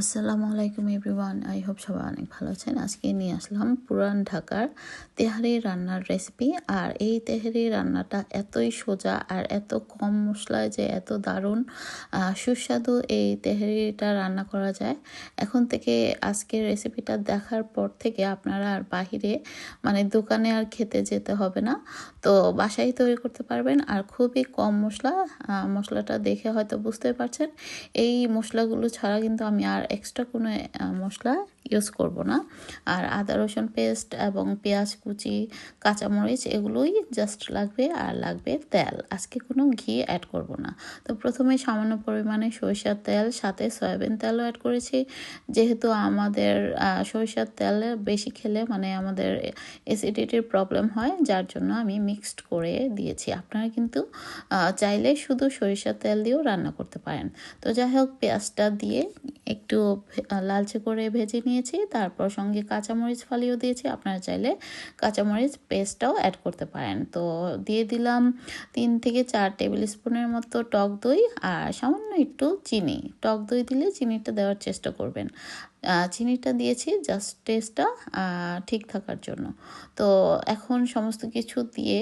আসসালামু আলাইকুম everyone, I hope সবাই অনেক ভালো আছেন। আজকে নিয়ে আসলাম পুরান ঢাকার তেহারি রান্নার রেসিপি আর এই তেহারি রান্নাটা এতই সোজা আর এত কম মশলায় যে এত দারুণ সুস্বাদু এই তেহারিটা রান্না করা যায়। এখন থেকে আজকের রেসিপিটা দেখার পর থেকে আপনারা আর বাহিরে মানে দোকানে আর খেতে যেতে হবে না। তো বাসায় তৈরি করতে পারবেন আর খুবই কম মশলা মশলাটা দেখে হয়তো বুঝতে পারছেন। এই মশলাগুলো ছাড়া কিন্তু আমি আর এক্সট্রা কোনো মশলা ইউজ করব না। আর আদা, রসুন পেস্ট এবং পেঁয়াজ, কুচি, কাঁচামরিচ এগুলোই জাস্ট লাগবে আর লাগবে তেল। আজকে কোনো ঘি অ্যাড করব না। তো প্রথমে সামান্য পরিমাণে সরিষার তেল, সাথে সয়াবিন তেলও অ্যাড করেছি। যেহেতু আমাদের সরিষার তেল বেশি খেলে মানে আমাদের অ্যাসিডিটির প্রবলেম হয়, যার জন্য আমি মিক্সড করে দিয়েছি। আপনারা কিন্তু চাইলে শুধু সরিষার তেল দিয়েও রান্না করতে পারেন। তো যাই হোক, পেঁয়াজটা দিয়ে একটু লালচে করে ভেজে নিয়েছি তারপর সঙ্গে কাঁচামরিচ ফালিও দিয়েছি। আপনারা চাইলে কাঁচামরিচ পেস্টটাও অ্যাড করতে পারেন। তো দিয়ে দিলাম তিন থেকে চার টেবিল স্পুনের মতো টক দই আর সামান্য একটু চিনি। টক দই দিলে চিনিটা দেওয়ার চেষ্টা করবেন। চিনিটা দিয়েছি জাস্ট টেস্টটা ঠিক থাকার জন্য। তো এখন সমস্ত কিছু দিয়ে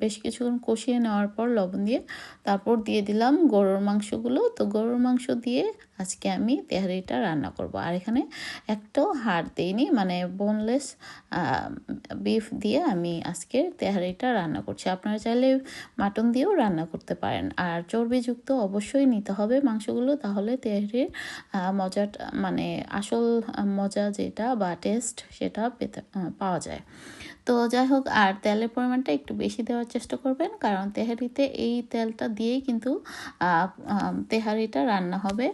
বেশ কিছুক্ষণ কষিয়ে নেওয়ার পর লবণ দিয়ে তারপর দিয়ে দিলাম গরুর মাংসগুলো। তো গরুর মাংস দিয়ে আজকে আমি তেহারিটা রান্না করব। আর এখানে একটাও হাড় দিইনি মানে বোনলেস বিফ দিয়ে আমি আজকে তেহারিটা রান্না করছি। আপনারা চাইলে মাটন দিয়েও রান্না করতে পারেন। আর চর্বিযুক্ত অবশ্যই নিতে হবে মাংসগুলো, তাহলে তেহারির মজাটা মানে আসল মজা যেটা বা টেস্ট সেটা পেতে পাওয়া যায়। তো যাই হোক, আর তেলের পরিমাণটা একটু বেশি দেওয়ার চেষ্টা করবেন, কারণ তেহারিতে এই তেলটা দিয়েই কিন্তু তেহারিটা রান্না হবে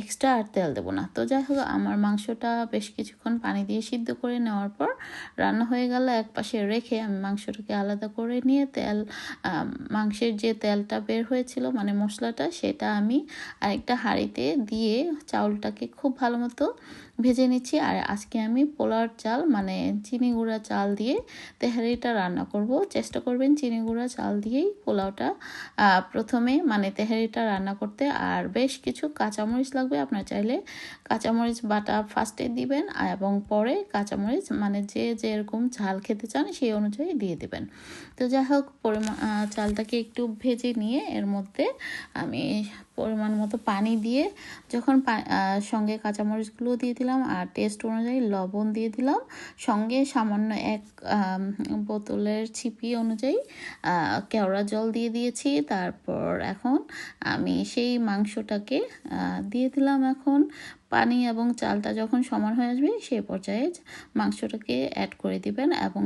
এক্সট্রা আর তেল দেবো না। তো যাই হোক, আমার মাংসটা বেশ কিছুক্ষণ পানি দিয়ে সিদ্ধ করে নেওয়ার পর রান্না হয়ে গেল এক পাশে রেখে আমি মাংসটাকে আলাদা করে নিয়ে তেল মাংসের যে তেলটা বের হয়েছিল মানে মশলাটা, সেটা আমি আরেকটা হাঁড়িতে দিয়ে চাউলটাকে খুব ভালো মতো ভেজে নিচ্ছি। আর আজকে আমি পোলার চাল মানে চিনি গুঁড়া চাল দিয়ে তেহারিটা রান্না করব। চেষ্টা করবেন চিনি গুঁড়া চাল দিয়েই পোলাওটা প্রথমে মানে তেহারিটা রান্না করতে। আর বেশ কিছু কাঁচামরিচ লাগবে, আপনার চাইলে কাঁচামরিচ বাটা ফার্স্টে দিবেন এবং পরে কাঁচামরিচ মানে যে যেরকম ঝাল খেতে চান সেই অনুযায়ী দিয়ে দেবেন। তো যাই হোক চালটাকে একটু ভেজে নিয়ে এর মধ্যে আমি পরিমাণ মতো পানি দিয়ে যখন সঙ্গে কাঁচামরিচগুলো দিয়ে দিলাম আর টেস্ট অনুযায়ী লবণ দিয়ে দিলাম। সঙ্গে সামান্য এক বোতলের ছিপি অনুযায়ী কেওড়া জল দিয়ে দিয়েছি। তারপর এখন আমি সেই মাংসটাকে দিয়ে দিলাম এখন। পানি এবং চালটা যখন সমান হয়ে আসবে সেই পর্যায়ে মাংসটাকে অ্যাড করে দিবেন এবং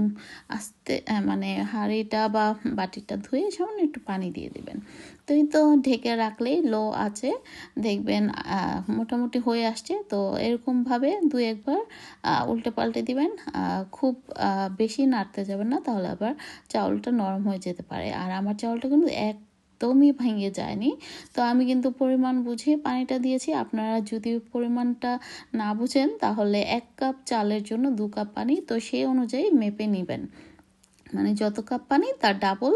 আস্তে মানে হাঁড়িটা বা বাটিটা ধুয়ে সামান্য একটু পানি দিয়ে দিবেন। তো তো ঢেকে রাখলেই লো আছে, দেখবেন মোটামুটি হয়ে আসছে। তো এরকমভাবে দু একবার উল্টে পাল্টে দিবেন। খুব বেশি নাড়তে যাবেন না, তাহলে আবার চাউলটা নরম হয়ে যেতে পারে। আর আমার চাউলটা কিন্তু এক একদমই ভেঙে যায়নি। তো আমি কিন্তু পরিমাণ বুঝে পানিটা দিয়েছি। আপনারা যদি পরিমাণটা না বুঝেন, তাহলে এক কাপ চালের জন্য দু কাপ পানি, তো সেই অনুযায়ী মেপে নেবেন। মানে যত কাপ পানি, তার ডাবল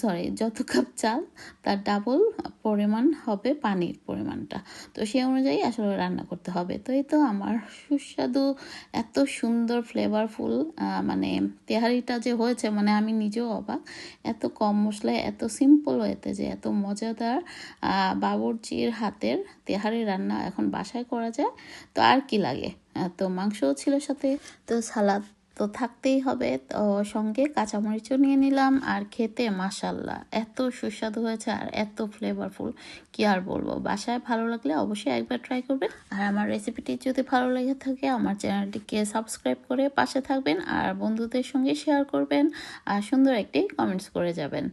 সরি যত কাপ চাল, তার ডাবল পরিমাণ হবে পানির পরিমাণটা। তো সেই অনুযায়ী আসলে রান্না করতে হবে। তো এই তো আমার সুস্বাদু, এত সুন্দর ফ্লেভারফুল মানে তেহারিটা যে হয়েছে মানে আমি নিজেও অবাক। এত কম মশলায়, এত সিম্পল হয়েতে যে, এত মজাদার বাবরচির হাতের তেহারি রান্না এখন বাসায় করা যায়। তো আর কি লাগে? তো মাংসও ছিল সাথে, তো সালাদ তো থাকতেই হবে। তো সঙ্গে কাঁচামরিচও নিয়ে নিলাম আর খেতে মাসাল্লাহ এত সুস্বাদু হয়েছে আর এত ফ্লেভারফুল কি আর বলব? বাসায় ভালো লাগলে অবশ্যই একবার ট্রাই করবেন। আর আমার রেসিপিটি যদি ভালো লেগে থাকে, আমার চ্যানেলটিকে সাবস্ক্রাইব করে পাশে থাকবেন আর বন্ধুদের সঙ্গে শেয়ার করবেন আর সুন্দর একটি কমেন্টস করে যাবেন।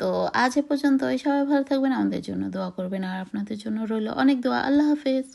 তো আজ এ পর্যন্ত সবাই ভালো থাকবেন, আমাদের জন্য দোয়া করবেন আর আপনাদের জন্য রইল অনেক দোয়া। আল্লাহ হাফেজ।